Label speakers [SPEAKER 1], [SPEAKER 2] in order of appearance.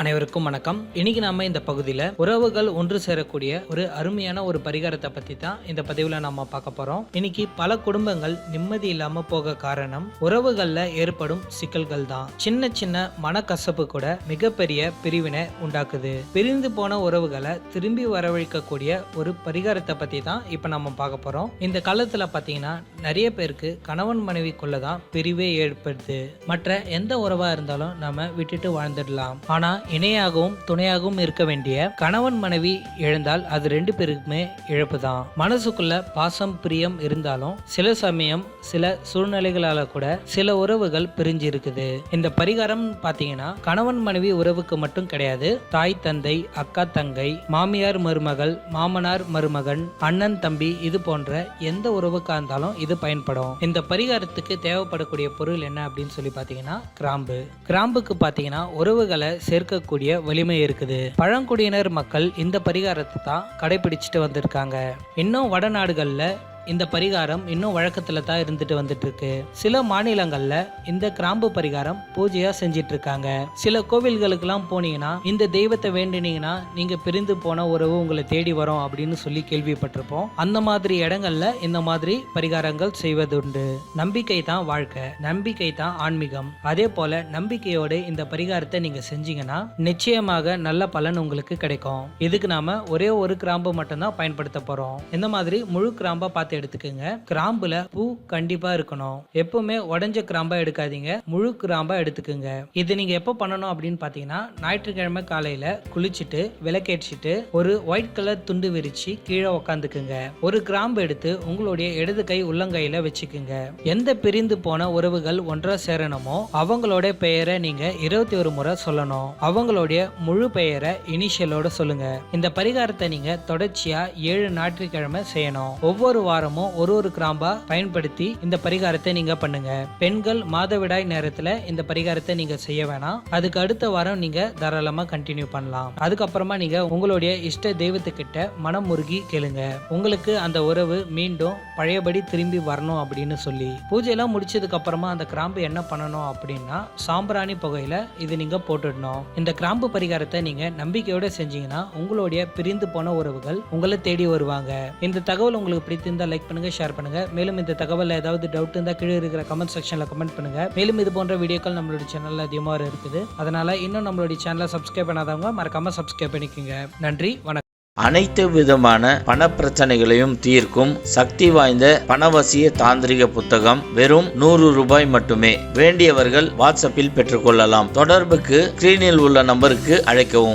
[SPEAKER 1] அனைவருக்கும் வணக்கம். இன்னைக்கு நாம இந்த பகுதியில் உறவுகள் ஒன்று சேரக்கூடிய ஒரு அருமையான ஒரு பரிகாரத்தை பத்தி தான் இந்த பதிவில் நாம பார்க்க போறோம். இன்னைக்கு பல குடும்பங்கள் நிம்மதி இல்லாம போக காரணம் உறவுகள்ல ஏற்படும் சிக்கல்கள் தான். சின்ன சின்ன மனக்கசப்பு கூட மிகப்பெரிய பிரிவினை உண்டாக்குது. பிரிந்து போன உறவுகளை திரும்பி வரவழைக்கக்கூடிய ஒரு பரிகாரத்தை பத்தி தான் இப்ப நம்ம பார்க்க போறோம். இந்த காலத்துல பாத்தீங்கன்னா நிறைய பேருக்கு கணவன் மனைவிக்குள்ள தான் பிரிவே ஏற்படுது. மற்ற எந்த உறவா இருந்தாலும் நம்ம விட்டுட்டு வாழ்ந்துடலாம். ஆனா இணையாகவும் துணையாகவும் இருக்க வேண்டிய கணவன் மனைவி இழந்தால் அது ரெண்டு பேருக்குமே இழப்பு தான் மனசுக்குள்ள பாசம் பிரியம் இருந்தாலும் சில சமயம் சில சூழ்நிலைகளால கூட சில உறவுகள் பிரிஞ்சு இருக்குது இந்த பரிகாரம் பாத்தீங்கன்னா கணவன் மனைவி உறவுக்கு மட்டும் கிடையாது. தாய் தந்தை அக்கா தங்கை மாமியார் மருமகள் மாமனார் மருமகன் அண்ணன் தம்பி இது போன்ற எந்த உறவுக்கா இருந்தாலும் இது பயன்படும். இந்த பரிகாரத்துக்கு தேவைப்படக்கூடிய பொருள் என்ன அப்படின்னு சொல்லி பார்த்தீங்கன்னா கிராம்பு. கிராம்புக்கு பார்த்தீங்கன்னா உறவுகளை சேர்க்க சேர்க்கக்கூடிய வலிமை இருக்குது. பழங்குடியினர் மக்கள் இந்த பரிகாரத்தை தான் கடைபிடிச்சிட்டு வந்திருக்காங்க. இன்னும் வடநாடுகளில் இந்த பரிகாரம் இன்னும் வழக்கத்தில் தான் இருந்துட்டு வந்துட்டு இருக்கு சில மாநிலங்கள்ல இந்த கிராம்பு பரிகாரம் பூஜையா செஞ்சிட்டு இருக்காங்க சில கோவில்களுக்கெல்லாம் போனீங்கன்னா இந்த தெய்வத்தை வேண்டினீங்கன்னா நீங்க பிரிந்து போன உறவு உங்களை தேடி வரும் அப்படின்னு சொல்லி கேள்விப்பட்டிருப்போம். அந்த மாதிரி இடங்கள்ல இந்த மாதிரி பரிகாரங்கள் செய்வதுண்டு. நம்பிக்கை தான் வாழ்க்கை. நம்பிக்கை தான் ஆன்மீகம். அதே போல நம்பிக்கையோடு இந்த பரிகாரத்தை நீங்க செஞ்சீங்கன்னா நிச்சயமாக நல்ல பலன் உங்களுக்கு கிடைக்கும். இதுக்கு நாம ஒரே ஒரு கிராம்பு மட்டும்தான் பயன்படுத்த போறோம். இந்த மாதிரி முழு கிராம்பா பார்த்து எடுத்துக்கோங்க. கிராம்புல பூ கண்டிப்பா இருக்கணும். எப்பவுமே உடஞ்ச கிராம்பா எடுக்காதீங்க. முழு கிராம்பா எடுத்துக்கோங்க. இது நீங்க எப்போ பண்ணணும் அப்படின்னு பாத்தீங்கன்னா ஞாயிற்றுக்கிழமை காலையில குளிச்சுட்டு விளக்கேற்றிட்டு ஒரு ஒயிட் கலர் துண்டு விரிச்சு கீழே உக்காந்துக்குங்க. ஒரு கிராம்பு எடுத்து உங்களுடைய இடது கை உள்ளங்கையில வச்சுக்குங்க. எந்த பிரிந்து போன உறவுகள் ஒன்றா சேரணுமோ அவங்களோட பெயரை நீங்க இருபத்தி ஒரு முறை சொல்லணும். அவங்களுடைய முழு பெயரை இனிஷியலோட சொல்லுங்க. இந்த பரிகாரத்தை நீங்க தொடர்ச்சியா ஏழு ஞாயிற்றுக்கிழமை செய்யணும். ஒவ்வொரு வாரம் வாரமும் ஒரு ஒரு கிராம்பா பயன்படுத்தி இந்த பரிகாரத்தை நீங்க பண்ணுங்க. பெண்கள் மாதவிடாய் நேரத்துல இந்த பரிகாரத்தை நீங்க செய்ய வேணாம். அதுக்கு அடுத்த வாரம் நீங்க தாராளமா கண்டினியூ பண்ணலாம். அதுக்கப்புறமா நீங்க உங்களுடைய இஷ்ட தெய்வத்துக்கிட்ட மனம் முருகி கேளுங்க. உங்களுக்கு அந்த உறவு மீண்டும் பழையபடி திரும்பி வரணும் அப்படின்னு சொல்லி. பூஜையெல்லாம் முடிச்சதுக்கு அப்புறமா அந்த கிராம்பு என்ன பண்ணணும் அப்படின்னா சாம்பிராணி புகையில இது நீங்க போட்டுடணும். இந்த கிராம்பு பரிகாரத்தை நீங்க நம்பிக்கையோட செஞ்சீங்கன்னா உங்களுடைய பிரிந்து போன உறவுகள் உங்களை தேடி வருவாங்க. இந்த தகவல் உங்களுக்கு பிடித்திருந்தால் லைக் பண்ணுங்க ஷேர் பண்ணுங்க. மேலும் இந்த தகவல்ல ஏதாவது டவுட் இருந்தால் கீழே இருக்கிற கமெண்ட் செக்ஷன்ல கமெண்ட் பண்ணுங்க. மேலும் இது போன்ற வீடியோக்கள் நம்மளுடைய சேனல்ல அதிகமாக இருக்குது. அதனால இன்னும் நம்மளுடைய சேனலை சப்ஸ்கிரைப் பண்ணாதவங்க மறக்காம சப்ஸ்கிரைப் பண்ணிக்கோங்க. நன்றி வணக்கம்.
[SPEAKER 2] அனைத்து விதமான பண பிரச்சனைகளையும் தீர்க்கும் சக்தி வாய்ந்த பணவசிய தாந்திரிக புத்தகம் வெறும் நூறு ரூபாய் மட்டுமே. வேண்டியவர்கள் வாட்ஸ்அப்பில் பெற்றுக்கொள்ளலாம். தொடர்புக்கு ஸ்கிரீனில் உள்ள நம்பருக்கு அழைக்கவும்.